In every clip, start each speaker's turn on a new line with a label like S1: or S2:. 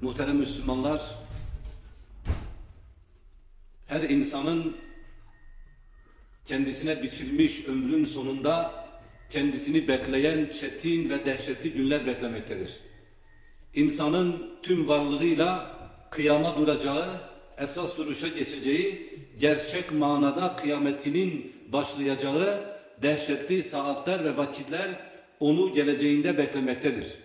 S1: Muhterem Müslümanlar, her insanın kendisine biçilmiş ömrün sonunda kendisini bekleyen çetin ve dehşetli günler beklemektedir. İnsanın tüm varlığıyla kıyama duracağı, esas duruşa geçeceği, gerçek manada kıyametinin başlayacağı dehşetli saatler ve vakitler onu geleceğinde beklemektedir.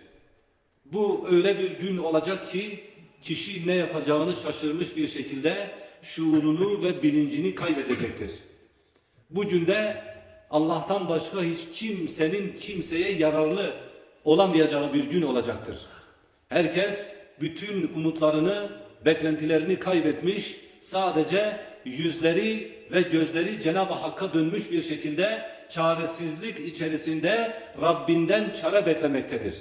S1: Bu öyle bir gün olacak ki kişi ne yapacağını şaşırmış bir şekilde şuurunu ve bilincini kaybedecektir. Bu günde Allah'tan başka hiç kimsenin kimseye yararlı olamayacağı bir gün olacaktır. Herkes bütün umutlarını, beklentilerini kaybetmiş, sadece yüzleri ve gözleri Cenab-ı Hakk'a dönmüş bir şekilde çaresizlik içerisinde Rabbinden çare beklemektedir.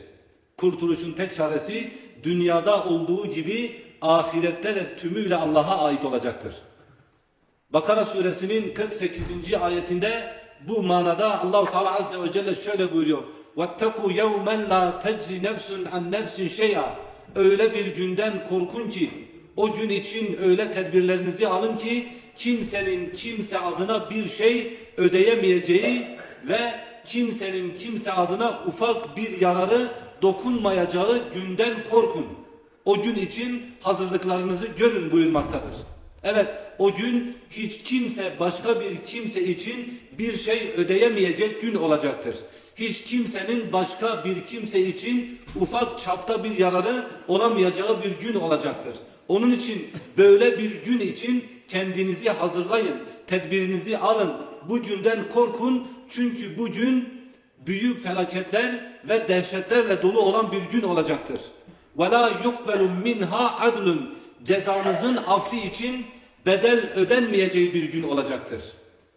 S1: Kurtuluşun tek çaresi dünyada olduğu gibi ahirette de tümüyle Allah'a ait olacaktır. Bakara suresinin 48. ayetinde bu manada Allahu Teala azze ve celle şöyle buyuruyor. "Vettaku yevmen la teczi nefsun an nefsin şey'a." Öyle bir günden korkun ki o gün için öyle tedbirlerinizi alın ki kimsenin kimse adına bir şey ödeyemeyeceği ve kimsenin kimse adına ufak bir yararı dokunmayacağı günden korkun. O gün için hazırlıklarınızı görün buyurmaktadır. Evet o gün hiç kimse başka bir kimse için bir şey ödeyemeyecek gün olacaktır. Hiç kimsenin başka bir kimse için ufak çapta bir yararı olamayacağı bir gün olacaktır. Onun için böyle bir gün için kendinizi hazırlayın, tedbirinizi alın. Bu günden korkun çünkü bu gün büyük felaketler ve dehşetlerle dolu olan bir gün olacaktır. وَلَا يُقْبَلُ minha adlun Cezanızın affi için bedel ödenmeyeceği bir gün olacaktır.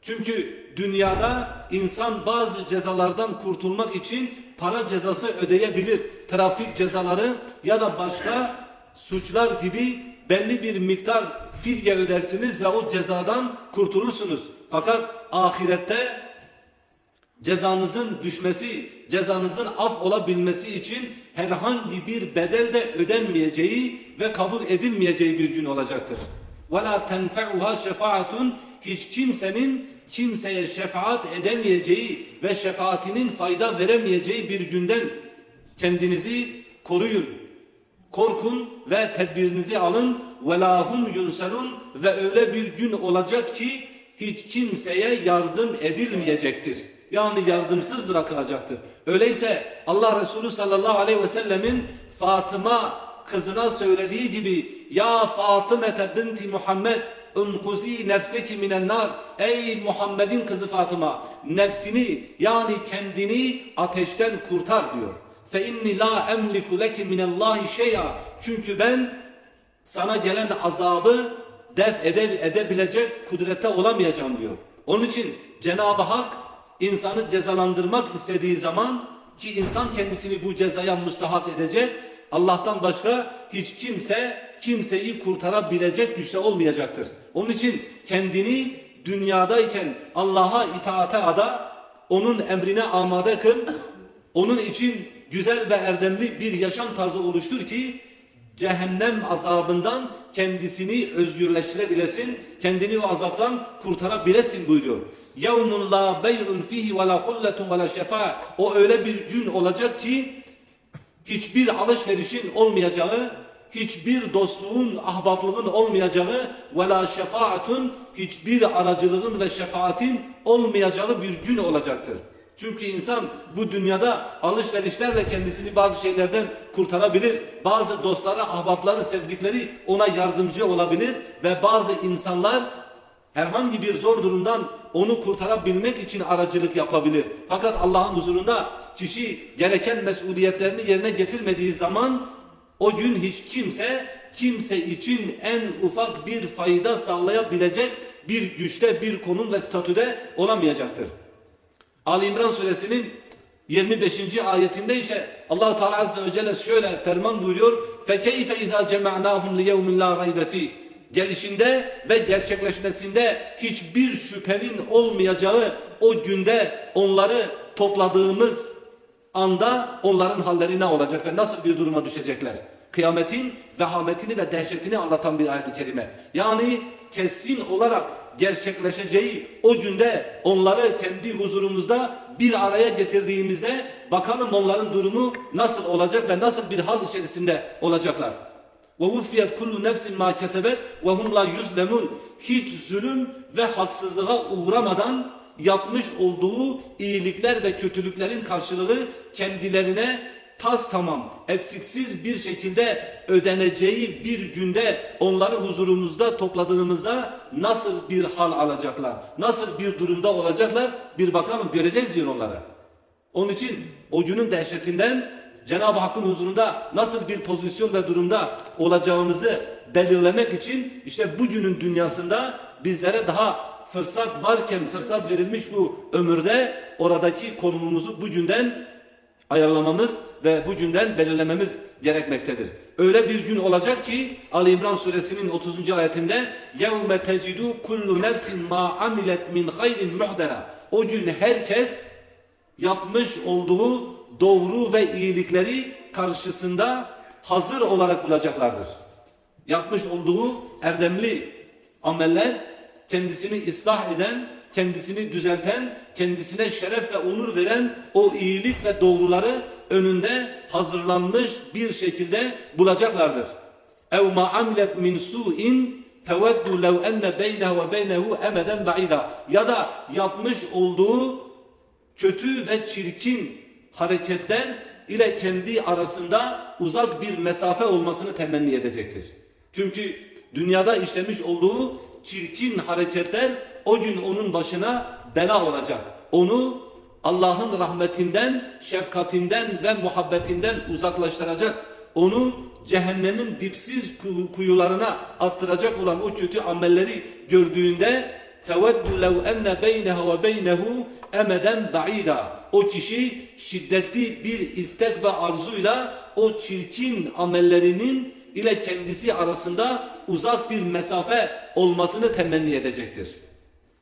S1: Çünkü dünyada insan bazı cezalardan kurtulmak için para cezası ödeyebilir. Trafik cezaları ya da başka suçlar gibi belli bir miktar fidye ödersiniz ve o cezadan kurtulursunuz. Fakat ahirette cezanızın düşmesi, cezanızın af olabilmesi için herhangi bir bedel de ödenmeyeceği ve kabul edilmeyeceği bir gün olacaktır. وَلَا تَنْفَعُهَا şefaatun Hiç kimsenin kimseye şefaat edemeyeceği ve şefaatinin fayda veremeyeceği bir günden kendinizi koruyun. Korkun ve tedbirinizi alın. وَلَا yunsalun Ve öyle bir gün olacak ki hiç kimseye yardım edilmeyecektir. Yani yardımsız bırakılacaktır. Öyleyse Allah Resulü sallallahu aleyhi ve sellemin Fatıma kızına söylediği gibi Ya Fatıma binti Muhammed unkuzi nefseki minen nar Ey Muhammed'in kızı Fatıma nefsini yani kendini ateşten kurtar diyor. Fe inni la emliku leki minallahi şey'a çünkü ben sana gelen azabı def ede, edebilecek kudrette olamayacağım diyor. Onun için Cenab-ı Hak insanı cezalandırmak istediği zaman ki insan kendisini bu cezaya müstahak edecek Allah'tan başka hiç kimse kimseyi kurtarabilecek güçte olmayacaktır. Onun için kendini dünyadayken Allah'a itaate ada, onun emrine amade kıl, onun için güzel ve erdemli bir yaşam tarzı oluştur ki cehennem azabından kendisini özgürleştirebilesin, kendini o azaptan kurtarabilesin buyuruyor. يَوْمٌ لَا بَيْعٌ ف۪يهِ وَلَا خُلَّةٌ وَلَا شَفَاء O öyle bir gün olacak ki hiçbir alışverişin olmayacağı, hiçbir dostluğun, ahbaplığın olmayacağı ve la şefaatun hiçbir aracılığın ve şefaatin olmayacağı bir gün olacaktır. Çünkü insan bu dünyada alışverişlerle kendisini bazı şeylerden kurtarabilir. Bazı dostları, ahbapları, sevdikleri ona yardımcı olabilir ve bazı insanlar Herhangi bir zor durumdan onu kurtarabilmek için aracılık yapabilir. Fakat Allah'ın huzurunda kişi gereken mesuliyetlerini yerine getirmediği zaman o gün hiç kimse kimse için en ufak bir fayda sağlayabilecek bir güçte, bir konum ve statüde olamayacaktır. Ali İmran suresinin 25. ayetinde ise Allah Teala azze ve celle şöyle ferman buyuruyor: "Fe keyfe iza cema'nahum li yevmin la raybe fihi" Gelişinde ve gerçekleşmesinde hiçbir şüphenin olmayacağı o günde onları topladığımız anda onların halleri ne olacak ve nasıl bir duruma düşecekler? Kıyametin vehametini ve dehşetini anlatan bir ayet-i kerime. Yani kesin olarak gerçekleşeceği o günde onları kendi huzurumuzda bir araya getirdiğimizde bakalım onların durumu nasıl olacak ve nasıl bir hal içerisinde olacaklar. Ve vuffiyet kullu nefsin ma kesebet ve hum la. Hiç zulüm ve haksızlığa uğramadan yapmış olduğu iyilikler ve kötülüklerin karşılığı kendilerine tas tamam, eksiksiz bir şekilde ödeneceği bir günde onları huzurumuzda topladığımızda nasıl bir hal alacaklar, nasıl bir durumda olacaklar bir bakalım göreceğiz diyor onlara. Onun için o günün dehşetinden Cenab-ı Hakk'ın huzurunda nasıl bir pozisyon ve durumda olacağımızı belirlemek için işte bugünün dünyasında bizlere daha fırsat varken fırsat verilmiş bu ömürde oradaki konumumuzu bugünden ayarlamamız ve bugünden belirlememiz gerekmektedir. Öyle bir gün olacak ki Ali İmran suresinin 30. ayetinde يَوْمَ تَجِدُوا كُلُّ نَفْسٍ مَا عَمِلَتْ مِنْ خَيْرٍ مُحْدَرًا O gün herkes yapmış olduğu doğru ve iyilikleri karşısında hazır olarak bulacaklardır. Yapmış olduğu erdemli ameller kendisini ıslah eden, kendisini düzelten, kendisine şeref ve onur veren o iyilik ve doğruları önünde hazırlanmış bir şekilde bulacaklardır. اَوْ مَا عَمِلَتْ مِنْ سُوءٍ تَوَدُّ لَوْ اَنَّ بَيْنَهُ وَبَيْنَهُ اَمَدًا بَعِيدًا Ya da yapmış olduğu kötü ve çirkin hareketten ile kendi arasında uzak bir mesafe olmasını temenni edecektir. Çünkü dünyada işlemiş olduğu çirkin hareketler o gün onun başına bela olacak. Onu Allah'ın rahmetinden, şefkatinden ve muhabbetinden uzaklaştıracak. Onu cehennemin dipsiz kuyularına attıracak olan o kötü amelleri gördüğünde teveddü lev enne beyneha ve emeden ba'ida. O kişi şiddetli bir istek ve arzuyla o çirkin amellerinin ile kendisi arasında uzak bir mesafe olmasını temenni edecektir.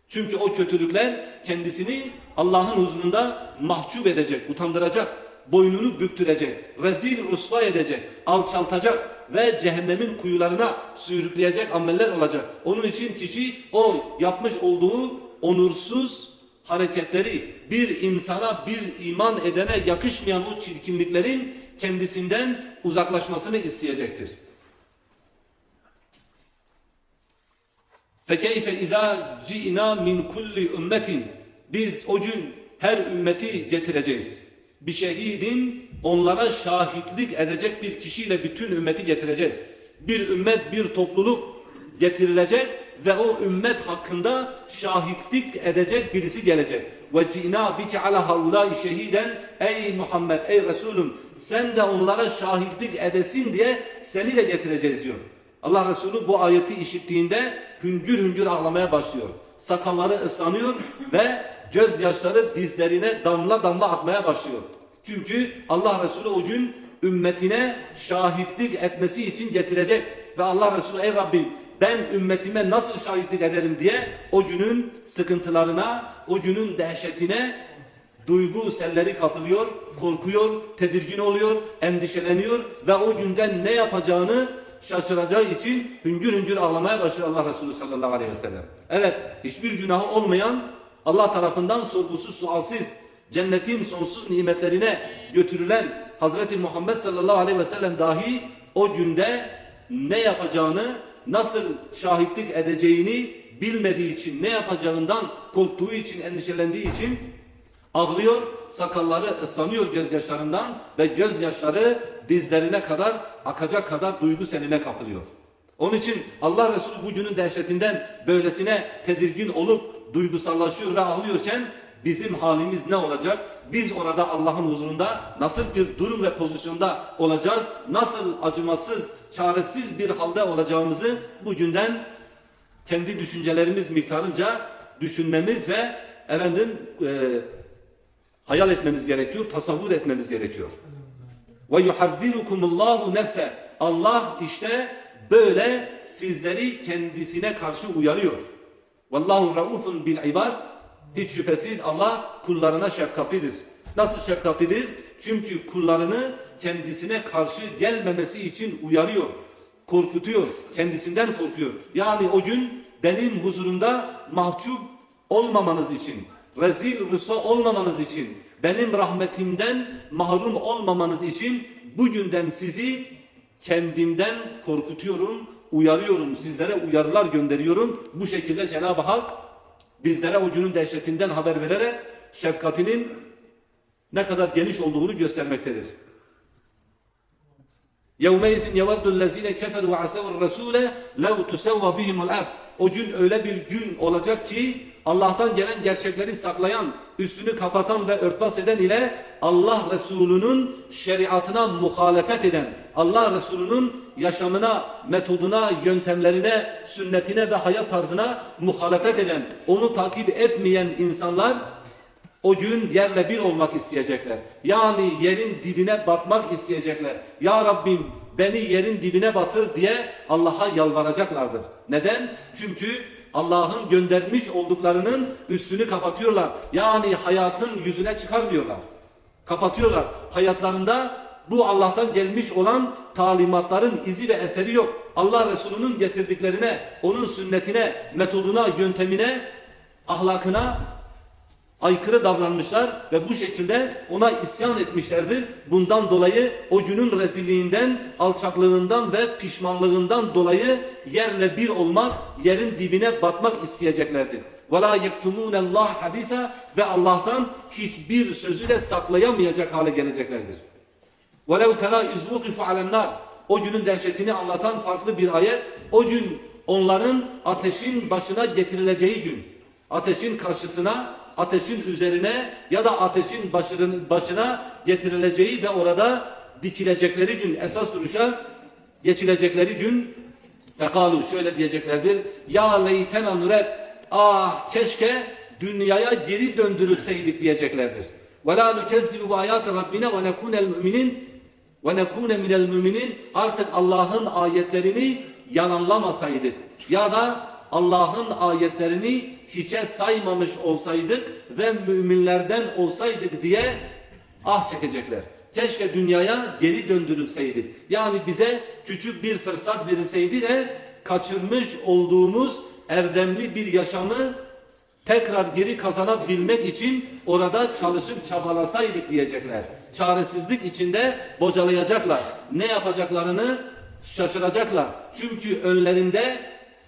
S1: Çünkü o kötülükler kendisini Allah'ın huzurunda mahcup edecek, utandıracak, boynunu büktürecek, rezil rusva edecek, alçaltacak ve cehennemin kuyularına sürükleyecek ameller olacak. Onun için kişi o yapmış olduğu onursuz hareketleri bir insana, bir iman edene yakışmayan o çirkinliklerin kendisinden uzaklaşmasını isteyecektir. فَكَيْفَ اِذَا جِئْنَا مِنْ كُلِّ ümmetin Biz o gün her ümmeti getireceğiz. Bir şehidin onlara şahitlik edecek bir kişiyle bütün ümmeti getireceğiz. Bir ümmet, bir topluluk getirilecek ve o ümmet hakkında şahitlik edecek birisi gelecek. Ve cina bike ala haulâi şehiden ey Muhammed ey Resulüm sen de onlara şahitlik edesin diye seni de getireceğiz diyor. Allah Resulü bu ayeti işittiğinde hüngür hüngür ağlamaya başlıyor. Sakalları ıslanıyor ve gözyaşları dizlerine damla damla akmaya başlıyor. Çünkü Allah Resulü o gün ümmetine şahitlik etmesi için getirecek. Ve Allah Resulü ey Rabbim ben ümmetime nasıl şahitlik ederim diye o günün sıkıntılarına, o günün dehşetine duygu selleri kapılıyor, korkuyor, tedirgin oluyor, endişeleniyor ve o günden ne yapacağını şaşıracağı için hüngür hüngür ağlamaya başlıyor Allah Resulü sallallahu aleyhi ve sellem. Evet, hiçbir günahı olmayan Allah tarafından sorgusuz sualsiz cennetin sonsuz nimetlerine götürülen Hazreti Muhammed sallallahu aleyhi ve sellem dahi o günde ne yapacağını, nasıl şahitlik edeceğini bilmediği için, ne yapacağından korktuğu için, endişelendiği için ağlıyor, sakalları ıslanıyor gözyaşlarından ve gözyaşları dizlerine kadar akacak kadar duygu seline kapılıyor. Onun için Allah Resulü bu günün dehşetinden böylesine tedirgin olup duygusallaşıyor ve ağlıyorken bizim halimiz ne olacak? Biz orada Allah'ın huzurunda nasıl bir durum ve pozisyonda olacağız? Nasıl acımasız, çaresiz bir halde olacağımızı bugünden kendi düşüncelerimiz miktarınca düşünmemiz ve efendim e, hayal etmemiz gerekiyor, tasavvur etmemiz gerekiyor. Ve yuhazzirukumullahu nefse. Allah işte böyle sizleri kendisine karşı uyarıyor. Vallahu raufun bil ibad. Hiç şüphesiz Allah kullarına şefkatlidir. Nasıl şefkatlidir? Çünkü kullarını kendisine karşı gelmemesi için uyarıyor, korkutuyor, kendisinden korkuyor. Yani o gün benim huzurunda mahcup olmamanız için, rezil rüsva olmamanız için, benim rahmetimden mahrum olmamanız için bugünden sizi kendimden korkutuyorum, uyarıyorum, sizlere uyarılar gönderiyorum. Bu şekilde Cenab-ı Hak bizlere günün dehşetinden haber vererek şefkatinin ne kadar geniş olduğunu göstermektedir. يَوْمَيْزٍ يَوَدُّ الَّذ۪ينَ كَفَرُوا وَعَسَوُوا الرَّسُولَ لَوْ تُسَوَّ بِهِمُ الْاَرْضِ O gün öyle bir gün olacak ki Allah'tan gelen gerçekleri saklayan, üstünü kapatan ve örtbas eden ile Allah Resulü'nün şeriatına muhalefet eden, Allah Resulü'nün yaşamına, metoduna, yöntemlerine, sünnetine ve hayat tarzına muhalefet eden, onu takip etmeyen insanlar o gün yerle bir olmak isteyecekler. Yani yerin dibine batmak isteyecekler. Ya Rabbim beni yerin dibine batır diye Allah'a yalvaracaklardır. Neden? Çünkü Allah'ın göndermiş olduklarının üstünü kapatıyorlar. Yani hayatın yüzüne çıkarmıyorlar. Kapatıyorlar. Hayatlarında bu Allah'tan gelmiş olan talimatların izi ve eseri yok. Allah Resulü'nün getirdiklerine, onun sünnetine, metoduna, yöntemine, ahlakına aykırı davranmışlar ve bu şekilde ona isyan etmişlerdir. Bundan dolayı o günün rezilliğinden, alçaklığından ve pişmanlığından dolayı yerle bir olmak, yerin dibine batmak isteyeceklerdir. وَلَا يَكْتُمُونَ اللّٰهَ hadisa ve Allah'tan hiçbir sözü de saklayamayacak hale geleceklerdir. وَلَوْ تَرَى اِذْ عَلَى النَّارِ O günün dehşetini anlatan farklı bir ayet. O gün onların ateşin başına getirileceği gün. Ateşin karşısına, ateşin üzerine ya da ateşin başının başına getirileceği ve orada dikilecekleri gün, esas duruşa geçilecekleri gün fekalu şöyle diyeceklerdir. Ya leytena nuret ah keşke dünyaya geri döndürülseydik diyeceklerdir. Ve la nukezzibu ayati rabbina ve nekunel müminin ve nekune minel müminin artık Allah'ın ayetlerini yalanlamasaydık ya da Allah'ın ayetlerini hiçe saymamış olsaydık ve müminlerden olsaydık diye ah çekecekler. Keşke dünyaya geri döndürülseydi. Yani bize küçük bir fırsat verilseydi de kaçırmış olduğumuz erdemli bir yaşamı tekrar geri kazanabilmek için orada çalışıp çabalasaydık diyecekler. Çaresizlik içinde bocalayacaklar. Ne yapacaklarını şaşıracaklar. Çünkü önlerinde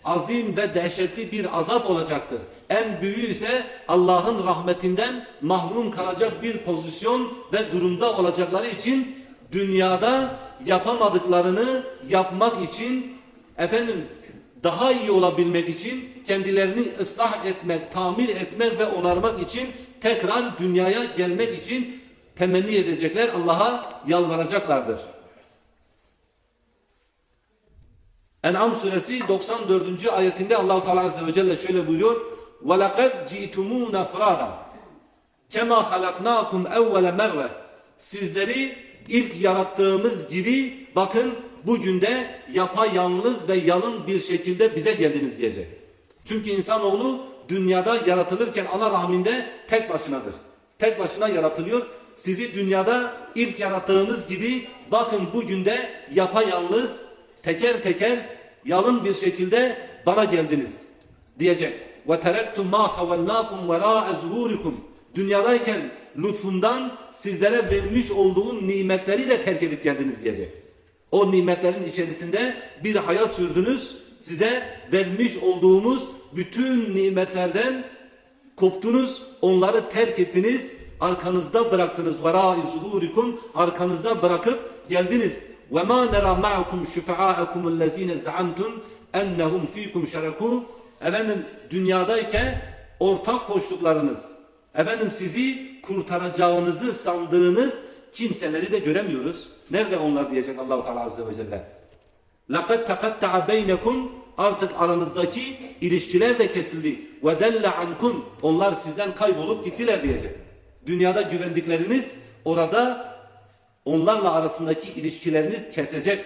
S1: azim ve dehşetli bir azap olacaktır. En büyüğü ise Allah'ın rahmetinden mahrum kalacak bir pozisyon ve durumda olacakları için dünyada yapamadıklarını yapmak için efendim daha iyi olabilmek için kendilerini ıslah etmek, tamir etmek ve onarmak için tekrar dünyaya gelmek için temenni edecekler, Allah'a yalvaracaklardır. En'am suresi 94. ayetinde Allahu Teala azze ve celle şöyle buyuruyor: "Ve laqad ci'tumuna furada kema halaknakum evvele merre." Sizleri ilk yarattığımız gibi bakın bugün de yapayalnız ve yalın bir şekilde bize geldiniz diyecek. Çünkü insanoğlu dünyada yaratılırken ana rahminde tek başınadır. Tek başına yaratılıyor. Sizi dünyada ilk yarattığımız gibi bakın bugün de yapayalnız teker teker yalın bir şekilde bana geldiniz diyecek. Ve terektum ma havallakum vera zuhurikum. Dünyadayken lütfundan sizlere vermiş olduğum nimetleri de terk edip geldiniz diyecek. O nimetlerin içerisinde bir hayat sürdünüz. Size vermiş olduğumuz bütün nimetlerden koptunuz, onları terk ettiniz, arkanızda bıraktınız. Vera zuhurikum arkanızda bırakıp geldiniz. وَمَا نَرَى مَعَكُمْ شُفَعَاءَكُمُ الَّذ۪ينَ زَعَمْتُمْ اَنَّهُمْ ف۪يكُمْ شَرَكُوا Efendim dünyadayken ortak koştuklarınız, efendim sizi kurtaracağınızı sandığınız kimseleri de göremiyoruz. Nerede onlar diyecek Allahu Teala Azze ve Celle. لَقَدْ تَقَطَّعَ بَيْنَكُمْ Artık aranızdaki ilişkiler de kesildi. وَدَلَّ عَنْكُمْ Onlar sizden kaybolup gittiler diyecek. Dünyada güvendikleriniz orada onlarla arasındaki ilişkileriniz kesecek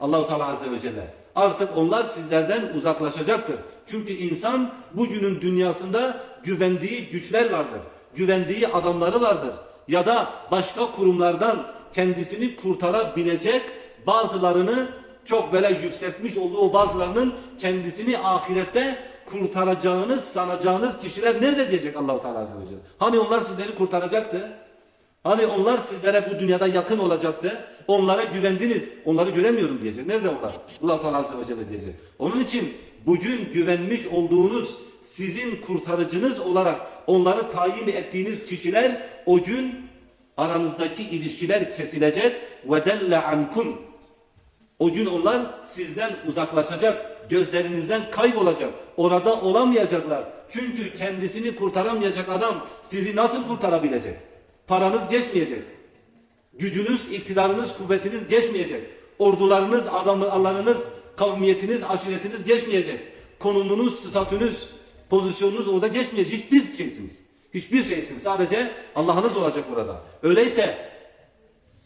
S1: Allahu Teala Azze ve Celle. Artık onlar sizlerden uzaklaşacaktır. Çünkü insan bugünün dünyasında güvendiği güçler vardır. Güvendiği adamları vardır. Ya da başka kurumlardan kendisini kurtarabilecek bazılarını çok böyle yükseltmiş olduğu bazılarının kendisini ahirette kurtaracağınız sanacağınız kişiler nerede diyecek Allahu Teala Azze ve Celle. Hani onlar sizleri kurtaracaktı? Hani onlar sizlere bu dünyada yakın olacaktı? Onlara güvendiniz. Onları göremiyorum diyecek. Nerede onlar? Allah Teala Azze ve Celle diyecek. Onun için bugün güvenmiş olduğunuz sizin kurtarıcınız olarak onları tayin ettiğiniz kişiler o gün aranızdaki ilişkiler kesilecek ve delle ankum o gün onlar sizden uzaklaşacak, gözlerinizden kaybolacak. Orada olamayacaklar. Çünkü kendisini kurtaramayacak adam sizi nasıl kurtarabilecek? Paranız geçmeyecek. Gücünüz, iktidarınız, kuvvetiniz geçmeyecek. Ordularınız, adamlarınız, kavmiyetiniz, aşiretiniz geçmeyecek. Konumunuz, statünüz, pozisyonunuz orada geçmeyecek. Hiçbir şeysiniz. Hiçbir şeysiniz. Sadece Allah'ınız olacak burada. Öyleyse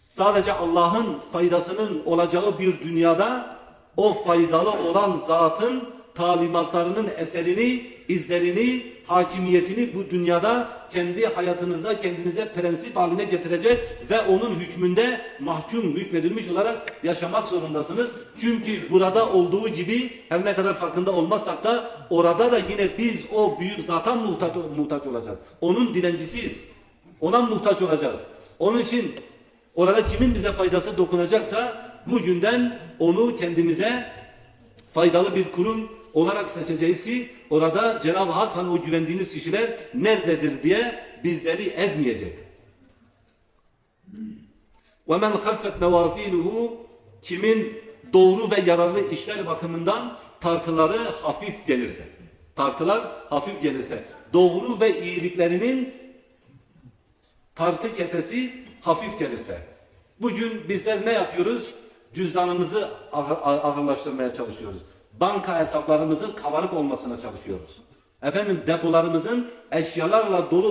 S1: sadece Allah'ın faydasının olacağı bir dünyada o faydalı olan zatın talimatlarının eserini, izlerini, hakimiyetini bu dünyada kendi hayatınızda kendinize prensip haline getirecek ve onun hükmünde mahkum hükmedilmiş olarak yaşamak zorundasınız. Çünkü burada olduğu gibi her ne kadar farkında olmazsak da orada da yine biz o büyük zata muhtaç, muhtaç olacağız. Onun dilencisiyiz. Ona muhtaç olacağız. Onun için orada kimin bize faydası dokunacaksa bugünden onu kendimize faydalı bir kurum olarak seçeceğiz ki orada Cenab-ı Hak hani o güvendiğiniz kişiler nerededir diye bizleri ezmeyecek. وَمَنْ خَفَّتْ مَوَازِينُهُ Kimin doğru ve yararlı işler bakımından tartıları hafif gelirse. Tartılar hafif gelirse. Doğru ve iyiliklerinin tartı kefesi hafif gelirse. Bugün bizler ne yapıyoruz? Cüzdanımızı ağır- ağırlaştırmaya çalışıyoruz. Banka hesaplarımızın kabarık olmasına çalışıyoruz. Efendim depolarımızın eşyalarla dolu